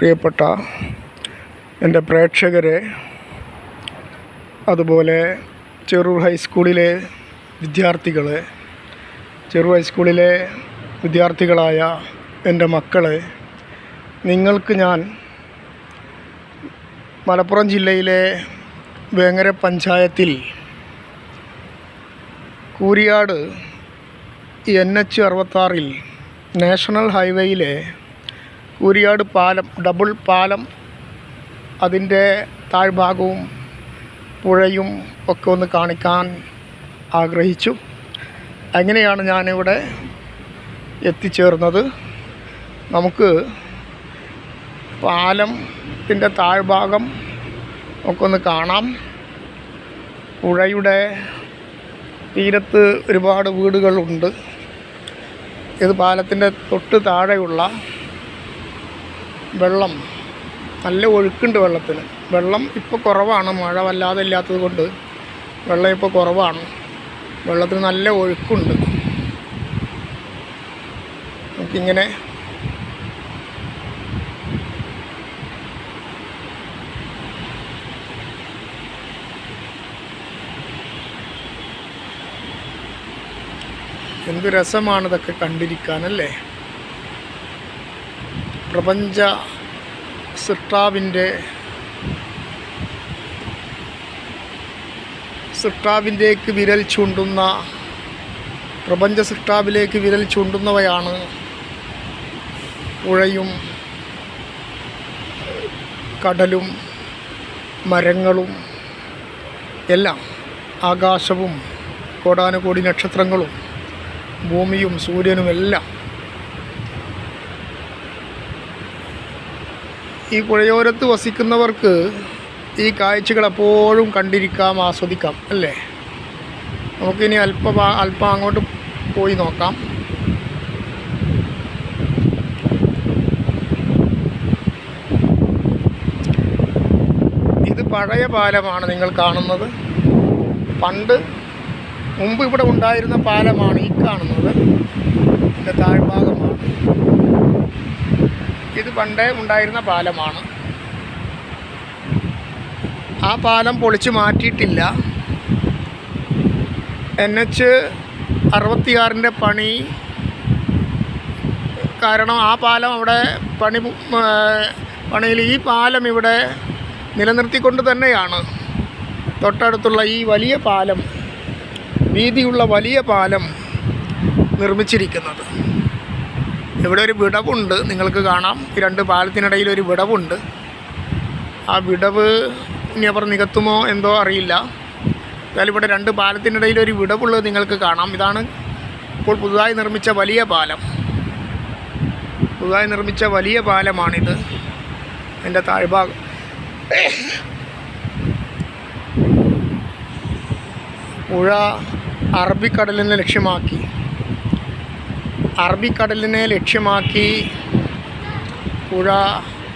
പ്രിയപ്പെട്ട എന്റെ പ്രേക്ഷകരെ അതുപോലെ ചെറൂർ ഹൈസ്കൂളിലെ വിദ്യാർത്ഥികളെ ചെറൂർ ഹൈസ്കൂളിലെ വിദ്യാർത്ഥികളായ എന്റെ മക്കളെ നിങ്ങൾക്ക് ഞാൻ മലപ്പുറം ജില്ലയിലെ വേങ്ങര പഞ്ചായത്തിൽ കൂരിയാട് എൻ എച്ച് അറുപത്താറിൽ നാഷണൽ ഹൈവേയിലെ കൂരിയാട് പാലം ഡബിൾ പാലം അതിന്റെ താഴ്ഭാഗവും പുഴയും ഒക്കെ ഒന്ന് കാണിക്കാൻ ആഗ്രഹിച്ചു. അങ്ങനെയാണ് ഞാനിവിടെ എത്തിച്ചേർന്നത്? നമുക്ക് പാലത്തിന്റെ താഴ്ഭാഗം ഒക്കെ ഒന്ന് കാണാം. പുഴയുടെ തീരത്ത് ഒരുപാട് വീടുകളുണ്ട്. ഇത് പാലത്തിന്റെ തൊട്ട് താഴെയുള്ള വെള്ളം. നല്ല ഒഴുക്കുണ്ട് വെള്ളത്തിന്. വെള്ളം ഇപ്പോൾ കുറവാണ്. മഴ വല്ലാതെ ഇല്ലാത്തത് കൊണ്ട് വെള്ളം ഇപ്പോൾ കുറവാണ്. വെള്ളത്തിന് നല്ല ഒഴുക്കുണ്ട്. നമുക്കിങ്ങനെ എന്ത് രസമാണിതൊക്കെ കണ്ടിരിക്കാനല്ലേ പ്രപഞ്ച സിട്ടാവിന്റെ സിട്ടാവിന്റേക്ക് വിരൽ ചൂണ്ടുന്ന പ്രപഞ്ച സിട്ടാവിലേക്ക് വിരൽ ചൂണ്ടുന്നവയാണ് പുഴയും കടലും മരങ്ങളും എല്ലാം ആകാശവും കോടാനുകോടി നക്ഷത്രങ്ങളും ഭൂമിയും സൂര്യനും ഈ പുഴയോരത്ത് വസിക്കുന്നവർക്ക് ഈ കാഴ്ചകൾ എപ്പോഴും കണ്ടിരിക്കാം ആസ്വദിക്കാം അല്ലേ? നമുക്കിനി അല്പം അല്പം അങ്ങോട്ട് പോയി നോക്കാം. ഇത് പഴയ പാലമാണ് നിങ്ങൾ കാണുന്നത്. പണ്ട് മുമ്പ് ഇവിടെ ഉണ്ടായിരുന്ന പാലമാണ് ഈ കാണുന്നത്. ഇതിന്റെ താഴ്ഭാഗമാണ്. ഇത് പണ്ടേ ഉണ്ടായിരുന്ന പാലമാണ്. ആ പാലം പൊളിച്ച് മാറ്റിയിട്ടില്ല. എൻ എച്ച് അറുപത്തിയാറിന്റെ പണി കാരണം ആ പാലം അവിടെ പണി പണിയിൽ ഈ പാലം ഇവിടെ നിലനിർത്തിക്കൊണ്ട് തന്നെയാണ്. തൊട്ടടുത്തുള്ള ഈ വലിയ പാലം വീതിയുള്ള വലിയ പാലം നിർമ്മിച്ചിരിക്കുന്നത്. ഇവിടെ ഒരു വിടവുണ്ട്. നിങ്ങൾക്ക് കാണാം. രണ്ട് പാലത്തിനിടയിൽ ഒരു വിടവുണ്ട്. ആ വിടവ് ഇനി അവർ നികത്തുമോ എന്തോ അറിയില്ല. എന്നാലും ഇവിടെ രണ്ട് പാലത്തിനിടയിൽ ഒരു വിടവുള്ളത് നിങ്ങൾക്ക് കാണാം. ഇതാണ് ഇപ്പോൾ പുതുതായി നിർമ്മിച്ച വലിയ പാലം. പുതുതായി നിർമ്മിച്ച വലിയ പാലമാണിത്. എന്റെ താഴ്ഭാഗം. പുഴ അറബിക്കടലിനെ ലക്ഷ്യമാക്കി. അറബിക്കടലിനെ ലക്ഷ്യമാക്കി പുഴ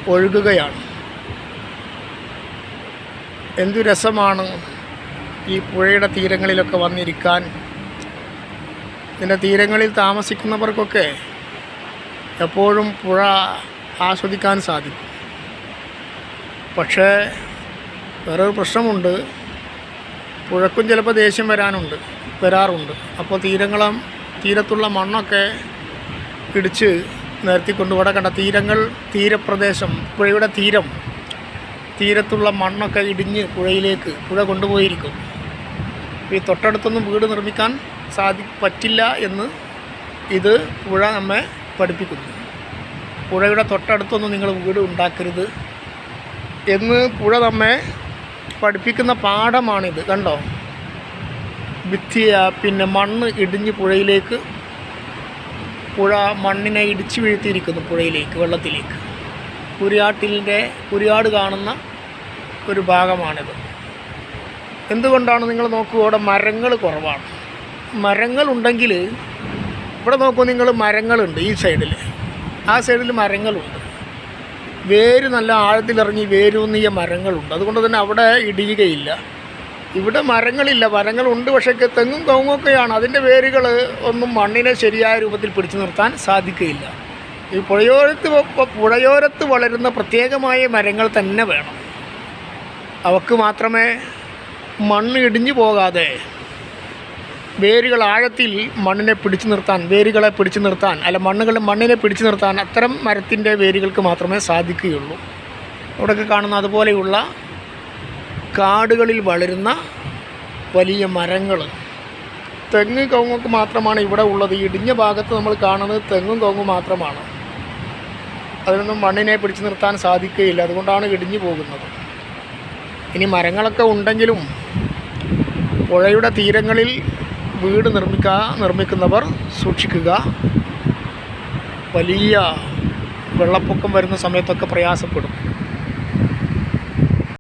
ഒഴുകുകയാണ്. എന്തു രസമാണ് ഈ പുഴയുടെ തീരങ്ങളിലൊക്കെ വന്നിരിക്കാൻ. ഇതിന്റെ തീരങ്ങളിൽ താമസിക്കുന്നവർക്കൊക്കെ എപ്പോഴും പുഴ ആസ്വദിക്കാൻ സാധിക്കും. പക്ഷേ വേറൊരു പ്രശ്നമുണ്ട്. പുഴക്കും ചിലപ്പോൾ ദേഷ്യം വരാനുണ്ട് വരാറുണ്ട്. അപ്പോൾ തീരങ്ങളും തീരത്തുള്ള മണ്ണൊക്കെ ഇടിച്ച് നിരത്തിക്കൊണ്ട് വടക്കണ്ട കണ്ട തീരങ്ങൾ തീരപ്രദേശം പുഴയുടെ തീരം തീരത്തുള്ള മണ്ണൊക്കെ ഇടിഞ്ഞ് പുഴയിലേക്ക് പുഴ കൊണ്ടുപോയിരിക്കും. ഈ തൊട്ടടുത്തൊന്നും വീട് നിർമ്മിക്കാൻ സാധി പറ്റില്ല എന്ന് ഇത് പുഴ നമ്മെ പഠിപ്പിക്കുന്നു. പുഴയുടെ തൊട്ടടുത്തൊന്നും നിങ്ങൾ വീട് ഉണ്ടാക്കരുത് എന്ന് പുഴ നമ്മെ പഠിപ്പിക്കുന്ന പാഠമാണിത്. കണ്ടോ? ഭിത്തിയ പിന്നെ മണ്ണ് ഇടിഞ്ഞ് പുഴയിലേക്ക് പുഴ മണ്ണിനെ ഇടിച്ചു വീഴ്ത്തിയിരിക്കുന്നു പുഴയിലേക്ക് വെള്ളത്തിലേക്ക്. കുരിയാട്ടിലിന്റെ കുരിയാട് കാണുന്ന ഒരു ഭാഗമാണിത്. എന്തുകൊണ്ടാണ് നിങ്ങൾ നോക്കൂ അവിടെ മരങ്ങൾ കുറവാണ്. മരങ്ങളുണ്ടെങ്കിൽ ഇവിടെ നോക്കൂ നിങ്ങൾ മരങ്ങളുണ്ട് ഈ സൈഡിൽ. ആ സൈഡിൽ മരങ്ങളുണ്ട്. വേര് നല്ല ആഴത്തിലിറങ്ങി വേരൂന്നിയ മരങ്ങളുണ്ട്. അതുകൊണ്ട് തന്നെ അവിടെ ഇടിയുകയില്ല. ഇവിടെ മരങ്ങളില്ല. മരങ്ങളുണ്ട് പക്ഷേ തെങ്ങും കവുങ്ങൊക്കെയാണ്. അതിന്റെ വേരുകൾ ഒന്നും മണ്ണിനെ ശരിയായ രൂപത്തിൽ പിടിച്ചു നിർത്താൻ സാധിക്കുകയില്ല. ഈ പുഴയോരത്ത് പുഴയോരത്ത് വളരുന്ന പ്രത്യേകമായ മരങ്ങൾ തന്നെ വേണം. അവക്ക് മാത്രമേ മണ്ണ് ഇടിഞ്ഞു പോകാതെ വേരുകൾ ആഴത്തിൽ മണ്ണിനെ പിടിച്ചു നിർത്താൻ വേരുകളെ പിടിച്ചു നിർത്താൻ അല്ല മണ്ണുകൾ മണ്ണിനെ പിടിച്ചു നിർത്താൻ അത്തരം മരത്തിന്റെ വേരുകൾക്ക് മാത്രമേ സാധിക്കുകയുള്ളൂ. അവിടെയൊക്കെ കാണുന്ന അതുപോലെയുള്ള കാടുകളിൽ വളരുന്ന വലിയ മരങ്ങൾ. തെങ്ങ് കവുങ്ങൊക്കെ മാത്രമാണ് ഇവിടെ ഉള്ളത്. ഇടിഞ്ഞ ഭാഗത്ത് നമ്മൾ കാണുന്നത് തെങ്ങും കവുങ്ങും മാത്രമാണ്. അതിനൊന്നും മണ്ണിനെ പിടിച്ചു നിർത്താൻ സാധിക്കുകയില്ല. അതുകൊണ്ടാണ് ഇടിഞ്ഞു പോകുന്നത്. ഇനി മരങ്ങളൊക്കെ ഉണ്ടെങ്കിലും പുഴയുടെ തീരങ്ങളിൽ വീട് നിർമ്മിക്കുക നിർമ്മിക്കുന്നവർ സൂക്ഷിക്കുക. വലിയ വെള്ളപ്പൊക്കം വരുന്ന സമയത്തൊക്കെ പ്രയാസപ്പെടും.